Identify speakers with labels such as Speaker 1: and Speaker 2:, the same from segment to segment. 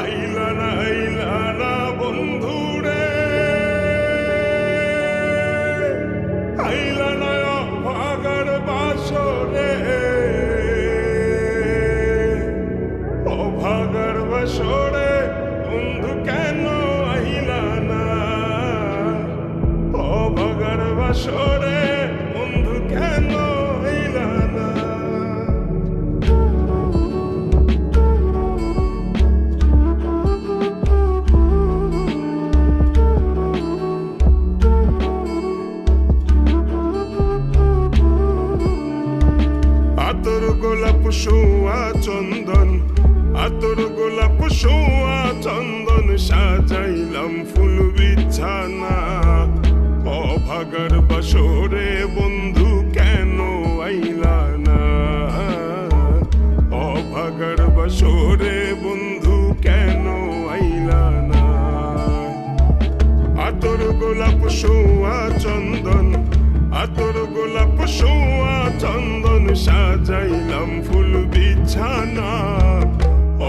Speaker 1: আইলা না আইলা না বন্ধুরে। আইলা না ভাগার বাসরে। অভাগার বাসরে, বন্ধু কেন আইলা না অভাগার বাসরে সোয়া চন্দন, আতর গোলাপ সোয়া চন্দন সাজাইলাম ফুল বিছানা। অভাগার বাসরে বন্ধু কেন আইলা না? অভাগার বাসরে বন্ধু কেন আইলা না? আতর গোলাপ সোয়া চন্দন, আতর গোলাপ সোয়া চন্দন সাজাইলাম ফুল বিছানা।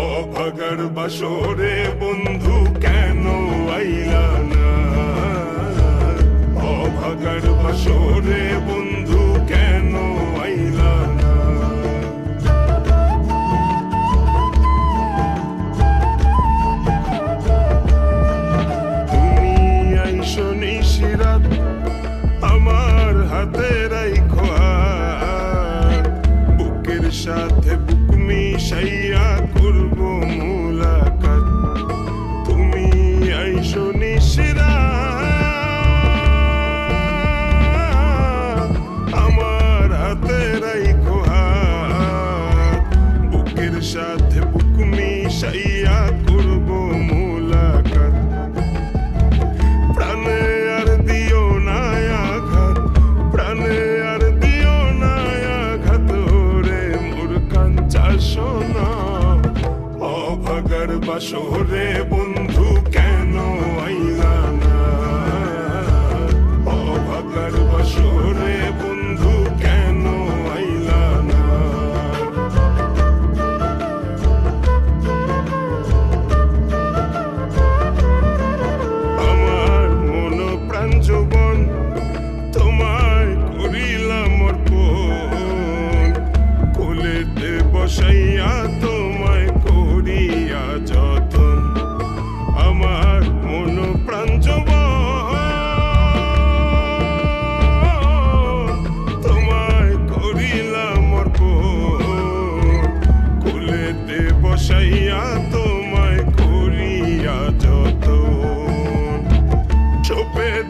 Speaker 1: অভাগার বাসরে বন্ধু কেন আইলা বুক মিশাইয়া করব মুলাকাত অভাগার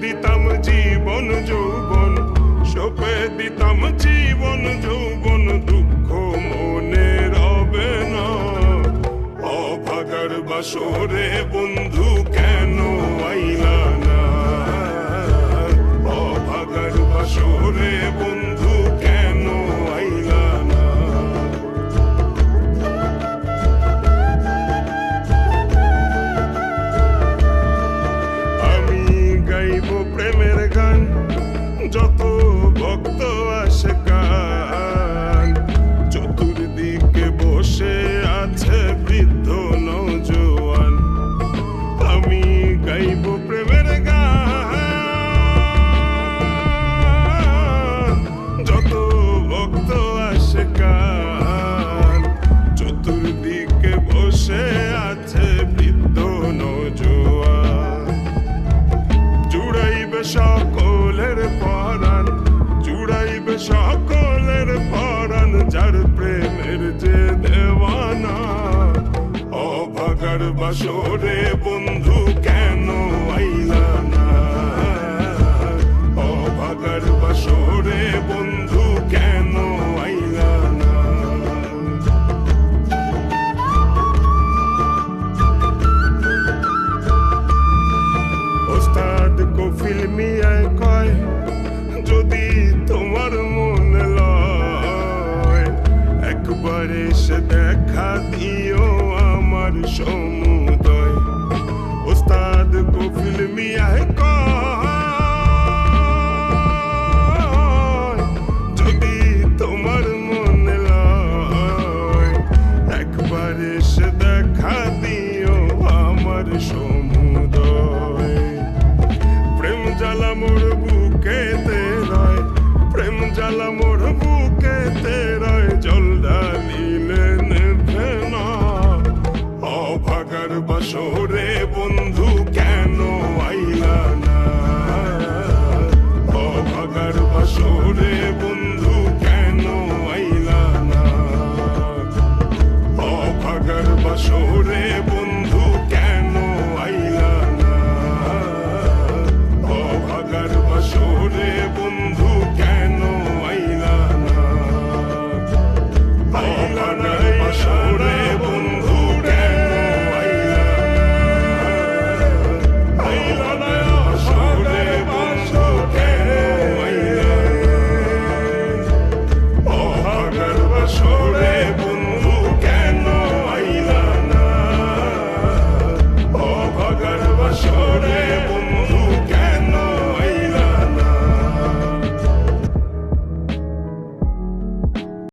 Speaker 1: দিতাম জীবন, যৌবন। সপে দিতাম জীবন, যৌবন। দুঃখ মনে রবে না। অভাগার বাসরে বন্ধু কেন আইলা না? অভাগার বাসরে বন্ধু অভাগার বাসরে বন্ধু কেন আইলা না? অভাগার বাসরে বন্ধু কেন আইলা না? ওস্তাদ কফিল মিয়ায় কয়, যদি তোমার মন লয়, একবার এসে দেখা দিও আমার সমুদয় ওস্তাদ কফিল মিয়ায় show.